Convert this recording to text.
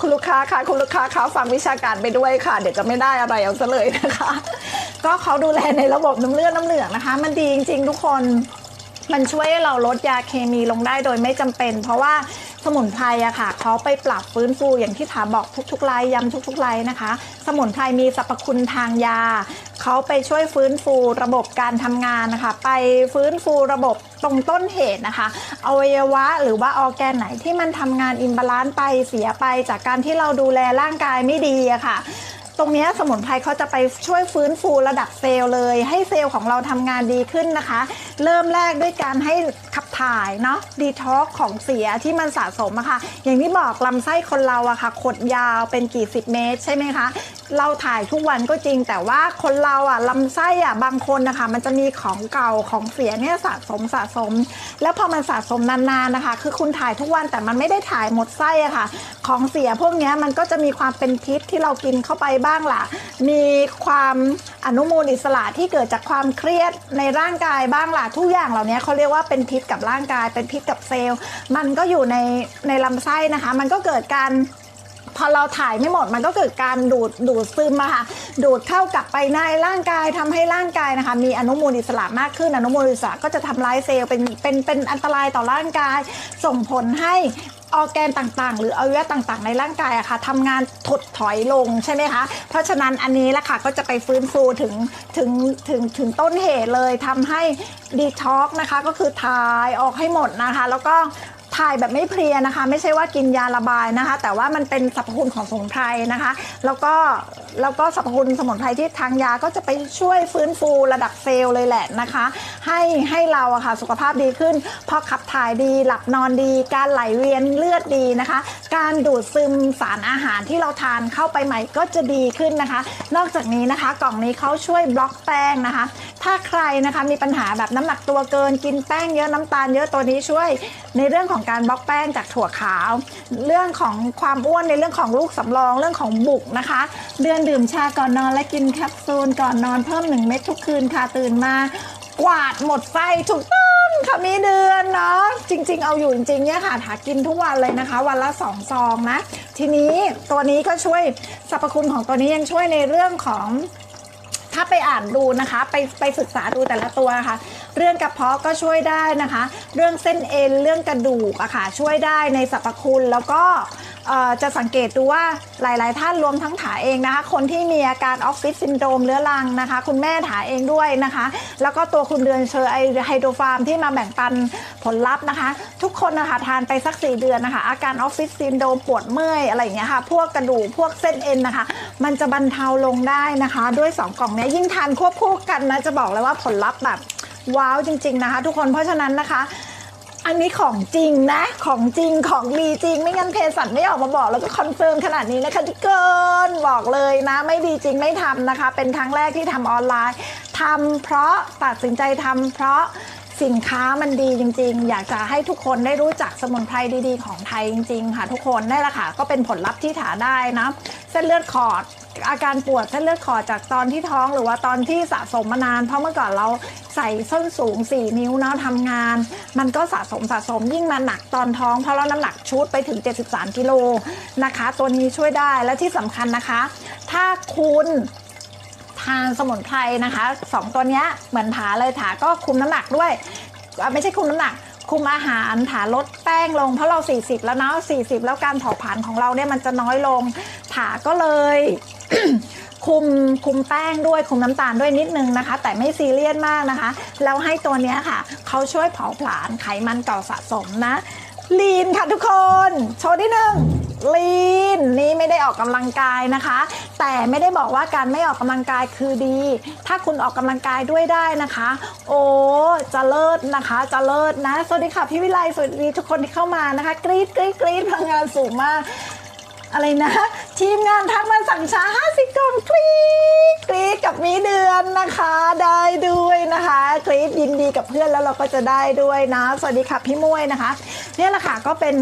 คุณลูกค้าค่ะคุณลูกค้าเขาฟังวิชาการไปด้วยค่ะ เดี๋ยวจะไม่ได้อะไรเอาซะเลยนะคะ ก็เขาดูแลในระบบน้ำเลือดน้ำเหลืองนะคะ มันดีจริง ๆ ทุกคนมันช่วยเราลดยาเคมีลงได้โดยไม่จำเป็น เพราะว่า มุนไพรอะค่ะเขาไปปรับฟื้นฟูอย่างที่ถามบอกทุกๆไลน์ย้ำทุกๆไลน์นะคะ สมุนไพรมีสรรพคุณทางยาเขาไปช่วยฟื้นฟูระบบการทำงานนะคะ ไปฟื้นฟูระบบตรงต้นเหตุนะคะ อวัยวะหรือว่าออร์แกนไหนที่มันทำงานอิมบาลานซ์ไปเสียไป จากการที่เราดูแลร่างกายไม่ดีอะค่ะตรงนี้สมุนไพรเขาจะไปช่วยฟื้นฟูระดับเซลล์เลย ให้เซลล์ของเราทำงานดีขึ้นนะคะ เริ่มแรกด้วยการให้ขับถ่ายเนาะดีท็อกของเสียที่มันสะสมอะค่ะ อย่างที่บอกลำไส้คนเราอะค่ะขดยาวเป็นกี่สิบเมตรใช่ไหมคะ เราถ่ายทุกวันก็จริง แต่ว่าคนเราอะลำไส้อะบางคนนะคะมันจะมีของเก่าของเสียเนี่ยสะสมสะสม แล้วพอมันสะสมนานๆนะคะ คือคุณถ่ายทุกวันแต่มันไม่ได้ถ่ายหมดไส้อะค่ะ ของเสียพวกนี้มันก็จะมีความเป็นพิษที่เรากินเข้าไปบ้างล่ะ มีความอนุมูลอิสระที่เกิดจากความเครียดในร่างกายบ้างล่ะทุกอย่างเหล่านี้เขาเรียกว่าเป็นพิษกับร่างกายเป็นพิษกับเซลล์ มันก็อยู่ในในลำไส้นะคะ มันก็เกิดการพอเราถ่ายไม่หมดมันก็เกิดการดูดดูดซึมอะค่ะดูดเข้ากลับไปในร่างกายทำให้ร่างกายนะคะ มีอนุมูลอิสระมากขึ้นอนุมูลอิสระก็จะทำลายเซลล์เป็นเป็นเป็นอันตรายต่อร่างกาย ส่งผลให้ ออแกนต่างๆ หรืออวัยวะต่างๆ ในร่างกายอะค่ะทำงานถดถอยลงใช่ไหมคะ เพราะฉะนั้นอันนี้แหละค่ะก็จะไปฟื้นฟูถึงถึงถึงถึงต้นเหตุเลยทำให้ดีท็อกนะคะก็คือทายออกให้หมดนะคะ แล้วก็ ถ่ายแบบไม่เพลียนะคะ ไม่ใช่ว่ากินยาระบายนะคะ แต่ว่ามันเป็นสรรพคุณของสมุนไพรนะคะ แล้วก็แล้วก็สรรพคุณสมุนไพรที่ทางยาก็จะไปช่วยฟื้นฟูระดับเซลล์เลยแหละนะคะ ให้ให้เราอะค่ะสุขภาพดีขึ้นพอขับถ่ายดีหลับนอนดี การไหลเวียนเลือดดีนะคะ การดูดซึมสารอาหารที่เราทานเข้าไปใหม่ก็จะดีขึ้นนะคะ นอกจากนี้นะคะ กล่องนี้เขาช่วยบล็อกแป้งนะคะ ถ้าใครนะคะมีปัญหาแบบน้ำหนักตัวเกินกินแป้งเยอะน้ำตาลเยอะตัวนี้ช่วยในเรื่องของการบล็อกแป้งจากถั่วขาว เรื่องของความอ้วนในเรื่องของลูกสำรองเรื่องของบุกนะคะ เดือนดื่มชาก่อนนอนและกินแคปซูลก่อนนอนเพิ่ม 1 เม็ดทุกคืนค่ะตื่นมากวาดหมดไส้ถูกต้องค่ะมีเดือนเนาะจริง ๆ เอาอยู่จริงๆเนี่ยค่ะหากินทุกวันเลยนะคะ วันละ2ซองนะ ทีนี้ตัวนี้ก็ช่วยสรรพคุณของตัวนี้ยังช่วยในเรื่องของถ้าไปอ่านดูนะคะ ไปไปศึกษาดูแต่ละตัวค่ะ เรื่องกระเพาะก็ช่วยได้นะคะ เรื่องเส้นเอ็นเรื่องกระดูกอะค่ะช่วยได้ในสรรพคุณแล้วก็จะสังเกตดูว่าหลาย ๆ ท่านรวมทั้งถาเองนะคะ คนที่มีอาการออฟฟิศซินโดรมเรื้อรังนะคะ คุณแม่ถาเองด้วยนะคะ แล้วก็ตัวคุณเดือนเชอร์ไอไฮโดรฟาร์มที่มาแบ่งปันผลลัพธ์นะคะ ทุกคนนะคะทานไปสัก 4 เดือนนะคะ อาการออฟฟิศซินโดรมปวดเมื่อยอะไรอย่างเงี้ยค่ะ พวกกระดูกพวกเส้นเอ็นนะคะ มันจะบรรเทาลงได้นะคะ ด้วย 2 กล่องนี้ยิ่งทานควบคู่กันนะจะบอกเลยว่าผลลัพธ์แบบ ว้าวจริง ๆนะคะ ทุกคนเพราะฉะนั้นนะคะ อันนี้ของจริงนะของจริงของดีจริง ไม่งั้นเพสัตไม่ออกมาบอกแล้วก็คอนเฟิร์มขนาดนี้นะคะที่เกินบอกเลยนะ ไม่ดีจริงไม่ทำนะคะ เป็นครั้งแรกที่ทำออนไลน์ทำเพราะตัดสินใจทำเพราะ สินค้ามันดีจริง ๆ อยากจะให้ทุกคนได้รู้จักสมุนไพรดีๆ ของไทยจริง ๆ ค่ะ ทุกคนได้ละค่ะ ก็เป็นผลลัพธ์ที่ถาได้นะ เส้นเลือดขอดอาการปวดเส้นเลือดขอดจากตอนที่ท้องหรือว่าตอนที่สะสมมานาน เพราะเมื่อก่อนเราใส่ส้นสูง 4 นิ้วเนาะทำงาน มันก็สะสมสะสมยิ่งมาหนักตอนท้อง เพราะเราน้ำหนักชุดไปถึง 73 กิโลนะคะ ตัวนี้ช่วยได้และที่สำคัญนะคะ ถ้าคุณ ทานสมุนไพรนะคะสองตัวนี้เหมือนถาเลยถาก็คุมน้ำหนักด้วย ไม่ใช่คุมน้ำหนัก คุมอาหารถาลดแป้งลงเพราะเรา 40 แล้วเนาะ40 แล้วการเผาผลาญของเราเนี่ยมันจะน้อยลงถาก็เลยคุมคุมแป้งด้วยคุมน้ำตาลด้วยนิดนึงนะคะ แต่ไม่ซีเรียสมากนะคะแล้วให้ตัวเนี้ยค่ะเขาช่วยเผาผลาญไขมันเก่าสะสมนะลีนค่ะทุกคน โชว์ที่หนึ่ง ลีนนี่ไม่ได้ออกกำลังกายนะคะ แต่ไม่ได้บอกว่าการไม่ออกกำลังกายคือดี ถ้าคุณออกกำลังกายด้วยได้นะคะ โอ้จะเลิศนะคะ จะเลิศนะ สวัสดีค่ะพี่วิไลสวัสดีทุกคนที่เข้ามานะคะ กรี๊ดกรี๊ดกรี๊ดพลังงานสูงมากอะไรนะ ทีมงานทักมาสั่งชา50กล่องกรี๊ดกรี๊ดกับมีเดือนนะคะ ได้ด้วยนะคะกรี๊ดยินดีกับเพื่อนแล้วเราก็จะได้ด้วยนะ สวัสดีค่ะพี่มุ้ยนะคะ เนี่ยแหละค่ะก็เป็น